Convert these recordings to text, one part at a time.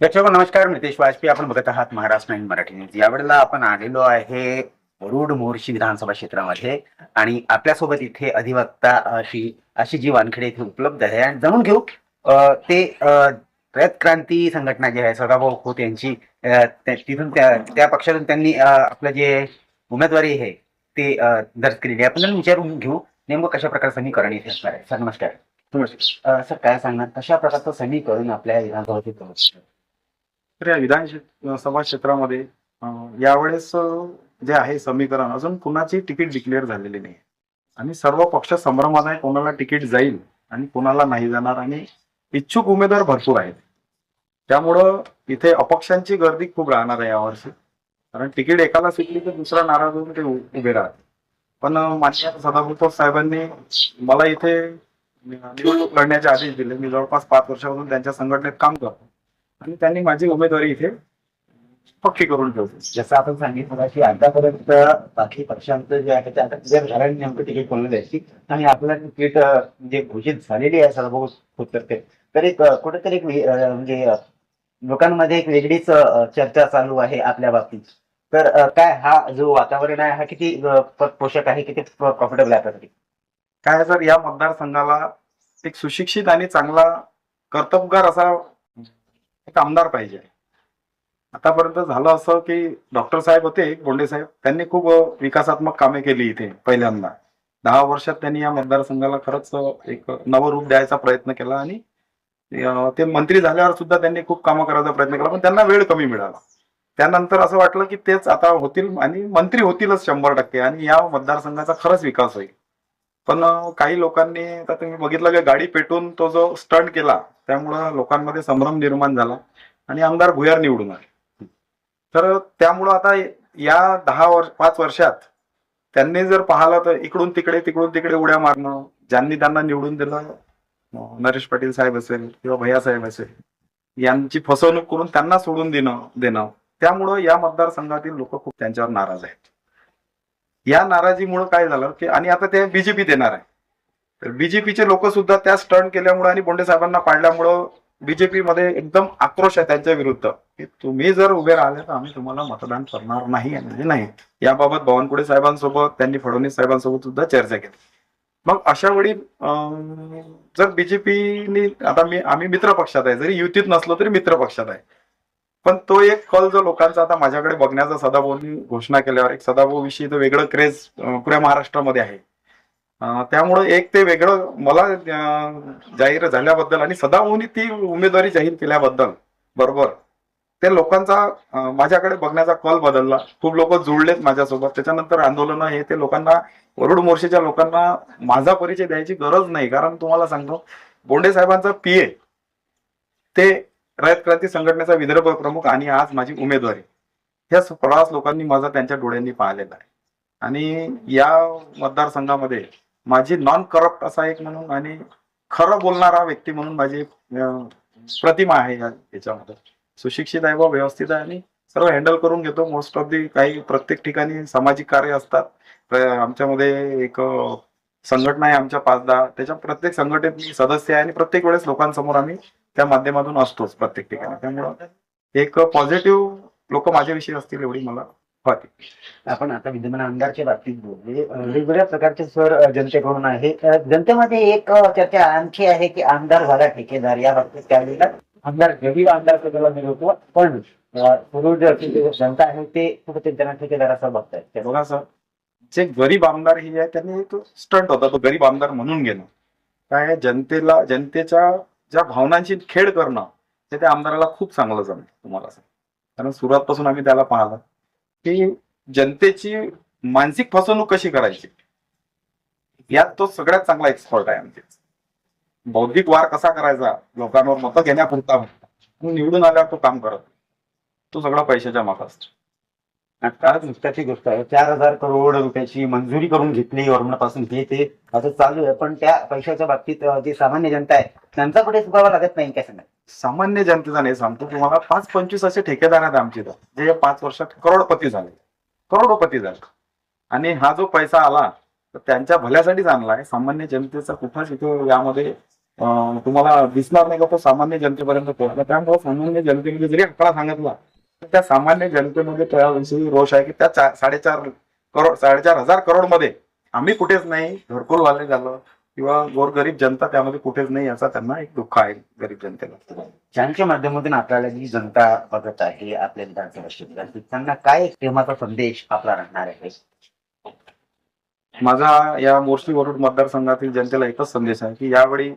प्रेक्षक नमस्कार नितेश वाजपेयी. आपण बघत आहात महाराष्ट्र नाईन मराठी न्यूज. यावेळेला आपण आलेलो आहे वरुड मोर्शी विधानसभा क्षेत्रामध्ये आणि आपल्यासोबत इथे अधिवक्ता अशी अशी जी वानखेडे इथे उपलब्ध आहे. आणि जाणून घेऊ अ, ते अ, रयत क्रांती संघटना जी आहे सदाभाऊ खोत यांची अ, त्या- तिथून त्या त्या पक्षातून त्यांनी अ, आपलं जे उमेदवारी आहे ते अ, दर्ज केलेली आहे. आपण त्यांना विचारून घेऊ नेमकं कशा प्रकारचं समीकरण इथे असणार आहे? सर नमस्कार. अ, सर काय सांगणार? कशा प्रकारचं समीकरण आपल्या विधानसभेत तर या विधानसभा क्षेत्रामध्ये यावेळेस जे आहे समीकरण अजून कुणाची तिकीट डिक्लेअर झालेली नाही. आणि सर्व पक्ष संभ्रमात आहे कोणाला तिकीट जाईल आणि कोणाला नाही जाणार आणि इच्छुक उमेदवार भरपूर आहेत. त्यामुळं इथे अपक्षांची गर्दी खूप राहणार आहे यावर्षी. कारण तिकीट एकाला सुटली तर दुसरा नाराज होऊन ते उभे राहते पण माझ्या माननीय सदाभाऊ साहेबांनी मला इथे निवडणूक लढण्याचे आदेश दिले. मी जवळपास पाच वर्षापासून त्यांच्या संघटनेत काम करतो. आणि त्यांनी माझी उमेदवारी इथे पक्की करून ठेवली. जसं आपण सांगितलं की आतापर्यंत बाकी पक्षांचं जे आहे ते आता क्लिअर नेमकं तिकीट कोणाला द्यायची? आणि आपल्याला तिकीट म्हणजे घोषित झालेली आहे सर्व होतं तर एक कुठेतरी म्हणजे लोकांमध्ये एक वेगळीच चर्चा चालू आहे आपल्या बाबतीत. तर काय हा जो वातावरण आहे हा किती पोषक आहे किती प्रॉफिटेबल आहे आपल्यासाठी? काय सर या मतदारसंघाला एक सुशिक्षित आणि चांगला कर्तबगार असा एक आमदार पाहिजे. आतापर्यंत झालं असं की डॉक्टर साहेब होते बोंडे साहेब त्यांनी खूप विकासात्मक कामे केली इथे पहिल्यांदा. दहा वर्षात त्यांनी या मतदारसंघाला खरंच एक नवं रूप द्यायचा प्रयत्न केला आणि ते मंत्री झाल्यावर सुद्धा त्यांनी खूप कामं करायचा प्रयत्न केला पण त्यांना वेळ कमी मिळाला. त्यानंतर असं वाटलं की तेच आता होतील आणि मंत्री होतीलच शंभर टक्के आणि या मतदारसंघाचा खरंच विकास होईल. पण काही लोकांनी आता तुम्ही बघितलं की गाडी पेटून तो जो स्टंट केला त्यामुळं लोकांमध्ये संभ्रम निर्माण झाला आणि आमदार भुयार निवडून आले. तर त्यामुळं आता या दहा वर्ष पाच वर्षात त्यांनी जर पाहिलं तर इकडून तिकडे तिकडून तिकडे उड्या मारणं ज्यांनी त्यांना निवडून दिलं नरेश पाटील साहेब असेल किंवा भैया साहेब असेल यांची फसवणूक करून त्यांना सोडून देणं देणं त्यामुळं या मतदारसंघातील लोक खूप त्यांच्यावर नाराज आहेत. या नाराजीमुळं काय झालं की आणि आता ते बीजेपी देणार आहे. तर बीजेपीचे लोक सुद्धा त्या स्टंट केल्यामुळे आणि बोंडे साहेबांना पाडल्यामुळं बीजेपी मध्ये एकदम आक्रोश आहे त्यांच्या विरुद्ध. की तुम्ही जर उभे राहिले तर आम्ही तुम्हाला मतदान करणार नाही म्हणजे नाही. याबाबत बावनकुळे साहेबांसोबत त्यांनी फडणवीस साहेबांसोबत सुद्धा चर्चा केली. मग अशा वेळी जर बीजेपीने आता मी आम्ही मित्र पक्षात आहे. जरी युतीत नसलो तरी मित्र पक्षात आहे. पण तो एक कल जो लोकांचा आता माझ्याकडे बघण्याचा सदाभाऊंनी घोषणा केल्यावर एक सदाभाऊ विषयी तर वेगळं क्रेज पुऱ्या महाराष्ट्रामध्ये आहे. त्यामुळं एक ते वेगळं मला जाहीर झाल्याबद्दल आणि सदाभाऊनी ती उमेदवारी जाहीर केल्याबद्दल बरोबर. ते लोकांचा माझ्याकडे बघण्याचा कल बदलला. खूप लोक जुळलेत माझ्यासोबत. त्याच्यानंतर आंदोलन हे ते लोकांना वरुड मोर्शीच्या लोकांना माझा परिचय द्यायची गरज नाही. कारण तुम्हाला सांगतो बोंडे साहेबांचा पीए ते रयत क्रांती संघटनेचा विदर्भ प्रमुख आणि आज माझी उमेदवारी. ह्या प्रवास लोकांनी माझा त्यांच्या डोळ्यांनी पाहिलेला आहे. आणि या मतदारसंघामध्ये माझी नॉन करप्ट असा एक म्हणून आणि खरं बोलणारा व्यक्ती म्हणून माझी प्रतिमा आहे याच्यामध्ये. सुशिक्षित आहे व व्यवस्थित आहे आणि सर्व हँडल करून घेतो. मोस्ट ऑफ दी काही प्रत्येक ठिकाणी सामाजिक कार्य असतात. आमच्यामध्ये एक संघटना आहे आमच्या पाच दहा. त्याच्या प्रत्येक संघटनेत मी सदस्य आहे आणि प्रत्येक वेळेस लोकांसमोर आम्ही त्या माध्यमातून असतोच प्रत्येक ठिकाणी. त्यामुळं एक पॉझिटिव्ह लोक माझ्याविषयी असतील एवढी मला आपण आता विद्यमान आमदारच्या बाबतीत बोलले अं, वेगवेगळ्या प्रकारचे स्वर अं, जनतेकडून आहे. जनतेमध्ये एक चर्चा आणखी आहे की आमदार झाला ठेकेदार या बाबतीत त्यावेळेला आमदार गरीब आमदार कधी मिळवतो पण जनता आहे ते कुठे त्यांना ठेकेदार असं बघतायत ते बघा सर जे गरीब आमदार ही आहे त्यांनी तो स्टंट होता तो गरीब आमदार म्हणून घेणं. काय जनतेला जनतेच्या ज्या भावनांची खेळ करणं ते त्या आमदाराला खूप चांगलं जमेल तुम्हाला कारण सुरुवातपासून आम्ही त्याला पाहिलं. की जनतेची मानसिक फसवणूक कशी करायची? यात तो सगळ्यात चांगला एक्सपर्ट आहे आमचे. बौद्धिक वार कसा करायचा? लोकांवर मतं घेण्यापुरता निवडून आल्यावर तो काम करत तो सगळा पैशाच्या माग असतो. आता नुकत्याची गोष्ट आहे चार हजार करोड रुपयाची मंजुरी करून घेतली गव्हर्नमेंटपासून हे ते असं चालू आहे. पण त्या पैशाच्या बाबतीत जी सामान्य जनता आहे त्यांचा कुठे चुकावा लागत नाही काय सांगा सामान्य जनतेचा नाही सांगतो तुम्हाला पाच पंचवीस असे ठेकेदार आहेत आमचे इथं, जे या पाच वर्षात करोडपती झाले. करोडपती झाले. आणि हा जो पैसा आला तर त्यांच्या भल्यासाठीच आणलाय सामान्य जनतेचा कुठाच इथं यामध्ये तुम्हाला दिसणार नाही का तो सामान्य जनतेपर्यंत पोहोचला. त्यामुळे सामान्य जनतेमध्ये जरी आकडा सांगितला त्या सामान्य जनतेमध्ये त्याविषयी रोष आहे की त्या साडेचार करोड साडेचार हजार करोडमध्ये आम्ही कुठेच नाही घरकुल वाले झालं किंवा गोरगरीब जनता त्यामध्ये कुठेच नाही याचा त्यांना एक दुःख आहे गरीब जनतेला. ज्यांच्या माध्यमातून आपल्याला जी जनता बघत आहे आपल्या विधानसभा क्षेत्रात त्यांना काय प्रेमाचा संदेश आपला राहणार आहे? माझा या मोर्शी वरुड मतदारसंघातील जनतेला एकच संदेश आहे की यावेळी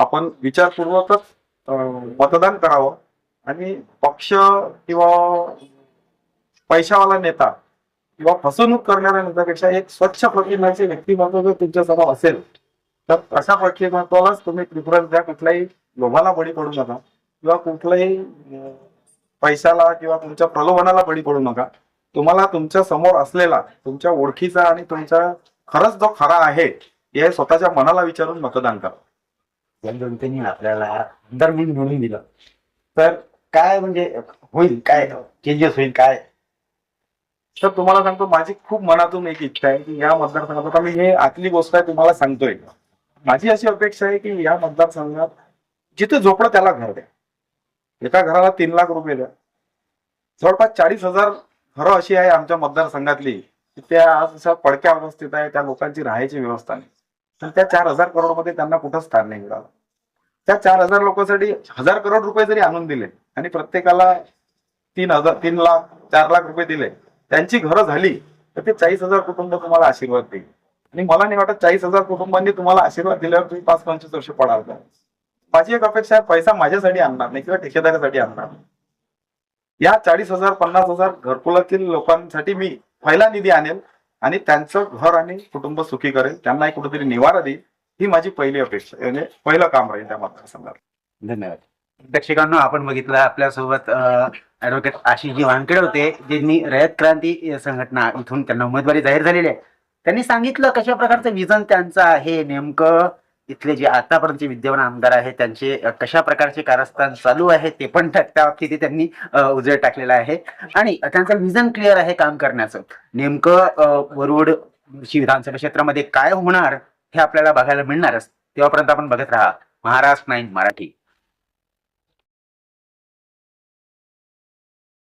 आपण विचारपूर्वकच मतदान करावं. आणि पक्ष किंवा पैशावाला नेता किंवा फसवणूक करणाऱ्या नेत्यापेक्षा एक स्वच्छ प्रतिमाचे व्यक्तिमत्व जर तुमच्यासमोर असेल तर अशा प्रतिमत्वालाच तुम्ही प्रिफरन्स द्या कुठल्याही लोभाला बळी पडू नका. किंवा कुठल्याही पैशाला किंवा तुमच्या प्रलोभनाला बळी पडू नका. तुम्हाला तुमच्यासमोर असलेला तुमच्या ओळखीचा आणि तुमच्या खरंच जो खरा आहे हे स्वतःच्या मनाला विचारून मतदान करा. या जनतेने आपल्याला आमदार म्हणून निवडून दिलं. तर काय म्हणजे होईल काय चेंजेस होईल काय? तर तुम्हाला सांगतो माझी खूप मनातून एक इच्छा आहे की या मतदारसंघात आता मी हे आतली गोष्ट आहे तुम्हाला सांगतोय. माझी अशी अपेक्षा आहे की या मतदारसंघात जिथे झोपडं त्याला घर द्या. एका घराला तीन लाख रुपये द्या. जवळपास चाळीस हजार घरं अशी आहे आमच्या मतदारसंघातली. की त्या आज अशा पडक्या अवस्थेत आहे त्या लोकांची राहायची व्यवस्था नाही. तर त्या चार हजार करोडमध्ये त्यांना कुठं स्थान नाही मिळालं. त्या चार हजार लोकांसाठी हजार करोड रुपये जरी आणून दिले आणि प्रत्येकाला तीन हजार तीन लाख चार लाख रुपये दिले त्यांची घरं झाली तर ते चाळीस हजार कुटुंब तुम्हाला आशीर्वाद देईल. आणि मला नाही वाटत चाळीस हजार कुटुंबांनी तुम्हाला आशीर्वाद दिल्यावर तुम्ही पाच पंचवीस वर्ष पडाल का? माझी एक अपेक्षा आहे पैसा माझ्यासाठी आणणार नाही किंवा ठेकेदारासाठी आणणार या चाळीस हजार पन्नास हजार घरकुलातील लोकांसाठी मी पहिला निधी आणेल आणि त्यांचं घर आणि कुटुंब सुखी करेल. त्यांना एक कुठेतरी निवारा देईल. ही माझी पहिली अपेक्षा म्हणजे पहिलं काम राहील त्या मतदारसंघात धन्यवाद. प्रेक्षकांना आपण बघितलं आपल्यासोबत ऍडव्होकेट आशिषजी वानखेडे होते ज्यांनी रयत क्रांती संघटना इथून त्यांना उमेदवारी जाहीर झालेली आहे. त्यांनी सांगितलं कशा प्रकारचं विजन त्यांचं आहे नेमकं इथले जे आतापर्यंतचे विद्यमान आमदार आहेत त्यांचे कशा प्रकारचे कारस्थान चालू आहे ते पण त्या बाबतीत त्यांनी उजेड टाकलेला आहे. आणि त्यांचं विजन क्लिअर आहे काम करण्याचं. नेमकं वरुड विधानसभा क्षेत्रामध्ये काय होणार हे आपल्याला बघायला मिळणारच. तेव्हापर्यंत आपण बघत राहा. महाराष्ट्र नाईन मराठी.